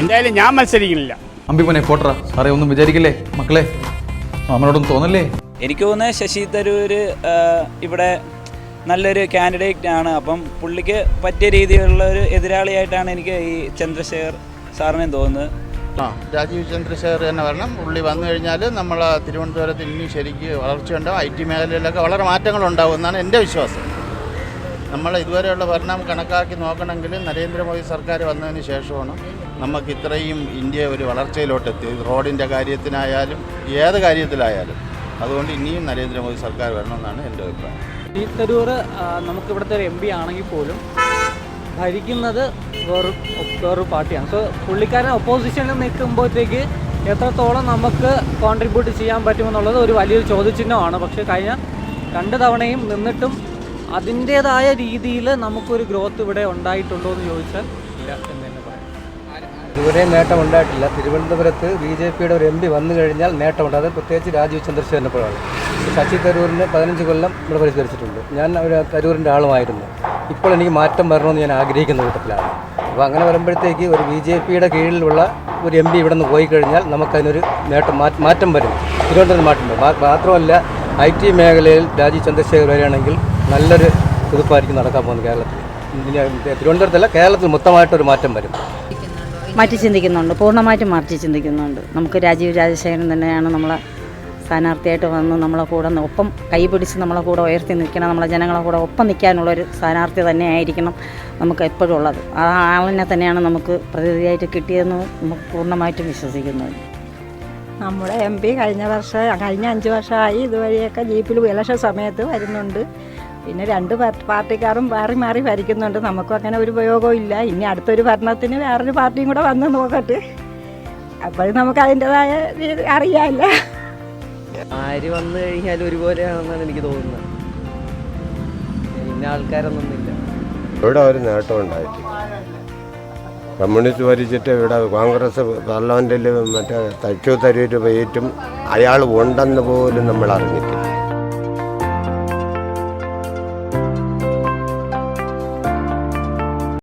എന്തായാലും ഞാൻ മത്സരിക്കുന്നില്ല. അമ്പിമനെ കോട്ടറ സാറേ ഒന്നും വിചാരിക്കില്ലേ? മക്കളെ നമ്മളോടൊന്നും തോന്നല്ലേ? എനിക്ക് തോന്നുന്നത് ശശി തരൂര് ഇവിടെ നല്ലൊരു കാൻഡിഡേറ്റ് ആണ്. അപ്പം പുള്ളിക്ക് പറ്റിയ രീതിയിലുള്ള ഒരു എതിരാളിയായിട്ടാണ് എനിക്ക് ഈ ചന്ദ്രശേഖർ സാറിനെ തോന്നുന്നത്. ആ രാജീവ് ചന്ദ്രശേഖർ തന്നെ വരണം. പുള്ളി വന്നു കഴിഞ്ഞാൽ നമ്മൾ തിരുവനന്തപുരത്ത് ഇനി ശരിക്ക് വളർച്ചയുണ്ടാവും ഐ ടി മേഖലയിലൊക്കെ വളരെ മാറ്റങ്ങളുണ്ടാവും എന്നാണ് എന്റെ വിശ്വാസം. നമ്മൾ ഇതുവരെയുള്ള ഭരണം കണക്കാക്കി നോക്കണമെങ്കിൽ നരേന്ദ്രമോദി സർക്കാർ വന്നതിന് ശേഷമാണ് നമുക്ക് ഇത്രയും ഇന്ത്യ ഒരു വളർച്ചയിലോട്ട് എത്തി റോഡിന്റെ കാര്യത്തിനായാലും ഏത് കാര്യത്തിലായാലും. അതുകൊണ്ട് ഇനിയും നരേന്ദ്രമോദി സർക്കാർ വരണമെന്നാണ് എന്റെ അഭിപ്രായം. ഈ തരൂർ നമുക്ക് ഇവിടുത്തെ ഒരു എം പി ആണെങ്കിൽ പോലും ഭരിക്കുന്നത് വേറൊരു വേറൊരു പാർട്ടിയാണ്. സോ പുള്ളിക്കാരൻ ഒപ്പോസിഷനിൽ നിൽക്കുമ്പോഴത്തേക്ക് എത്രത്തോളം നമുക്ക് കോൺട്രിബ്യൂട്ട് ചെയ്യാൻ പറ്റുമെന്നുള്ളത് ഒരു വലിയൊരു ചോദ്യചിഹ്നമാണ്. പക്ഷേ കഴിഞ്ഞ രണ്ട് തവണയും നിന്നിട്ടും അതിന്റേതായ രീതിയിൽ നമുക്കൊരു ഗ്രോത്ത് ഇവിടെ ഉണ്ടായിട്ടുണ്ടോ എന്ന് ചോദിച്ചാൽ ഇല്ല പറയാം. നേട്ടം ഉണ്ടായിട്ടില്ല. തിരുവനന്തപുരത്ത് ബി ജെ പിയുടെ ഒരു എം പി വന്നു കഴിഞ്ഞാൽ നേട്ടമുണ്ട്. അത് പ്രത്യേകിച്ച് രാജീവ് ചന്ദ്രശേഖരനെ പോലാണ് ശശി തരൂരിന് പതിനഞ്ച് കൊല്ലം ഇവിടെ പരിഷ്കരിച്ചിട്ടുണ്ട്. ഞാൻ ഒരു തരൂരിന്റെ ആളുമായിരുന്നു. ഇപ്പോൾ എനിക്ക് മാറ്റം വരണമെന്ന് ഞാൻ ആഗ്രഹിക്കുന്ന കൂട്ടത്തിലാണ്. അപ്പോൾ അങ്ങനെ വരുമ്പോഴത്തേക്ക് ഒരു ബി ജെ പിയുടെ കീഴിലുള്ള ഒരു എം പി ഇവിടെ നിന്ന് പോയി കഴിഞ്ഞാൽ നമുക്കതിനൊരു നേട്ടം മാറ്റം മാറ്റം വരും. തിരുവനന്തപുരം മാറ്റം വരും. മാത്രമല്ല ഐ ടി മേഖലയിൽ രാജീവ് ചന്ദ്രശേഖർ വരികയാണെങ്കിൽ നല്ലൊരു കുതിപ്പായിരിക്കും നടക്കാൻ പോകുന്നത് കേരളത്തിൽ. തിരുവനന്തപുരത്തല്ല കേരളത്തിൽ മൊത്തമായിട്ടൊരു മാറ്റം വരും. മാറ്റി ചിന്തിക്കുന്നുണ്ട് പൂർണമായിട്ടും മാറ്റി ചിന്തിക്കുന്നുണ്ട്. നമുക്ക് രാജീവ് രാജശേഖരൻ തന്നെയാണ് നമ്മളെ സ്ഥാനാർത്ഥിയായിട്ട് വന്ന് നമ്മളെ കൂടെ ഒപ്പം കൈപിടിച്ച് നമ്മളെ കൂടെ ഉയർത്തി നിൽക്കണം നമ്മളെ ജനങ്ങളെ കൂടെ ഒപ്പം നിൽക്കാനുള്ളൊരു സ്ഥാനാർത്ഥി തന്നെയായിരിക്കണം നമുക്ക് എപ്പോഴും ഉള്ളത്. ആ ആളിനെ തന്നെയാണ് നമുക്ക് പ്രതിനിധിയായിട്ട് കിട്ടിയതെന്ന് നമുക്ക് പൂർണമായിട്ടും വിശ്വസിക്കുന്നത് നമ്മുടെ എം പി കഴിഞ്ഞ വർഷം കഴിഞ്ഞ അഞ്ച് വർഷമായി ഇതുവഴിയൊക്കെ ജീപ്പിൽ ഇലക്ഷൻ സമയത്ത് വരുന്നുണ്ട്. പിന്നെ രണ്ട് പാർട്ടിക്കാരും മാറി മാറി ഭരിക്കുന്നുണ്ട്. നമുക്കും അങ്ങനെ ഒരു ഉപയോഗവും ഇല്ല. ഇനി അടുത്തൊരു ഭരണത്തിന് വേറൊരു പാർട്ടിയും കൂടെ വന്ന് നോക്കട്ടെ. അപ്പോൾ നമുക്ക് അതിന്റെതായ അറിയാമല്ല ആര് വന്നു കഴിഞ്ഞാൽ ഒരുപോലെയാണെന്നാണ് എനിക്ക് തോന്നുന്നത്. ഇന്ന ആൾക്കാരൊന്നുമില്ല. ഇവിടെ ഒരു നേട്ടം ഉണ്ടായിട്ട് കമ്മ്യൂണിസ്റ്റ് ഭരിച്ചിട്ട് ഇവിടെ കോൺഗ്രസ് പാർലമെന്റിൽ മറ്റേ തച്ചു തരൂര് പോയിട്ടും അയാൾ ഉണ്ടെന്ന് പോലും നമ്മൾ അറിഞ്ഞിട്ടില്ല.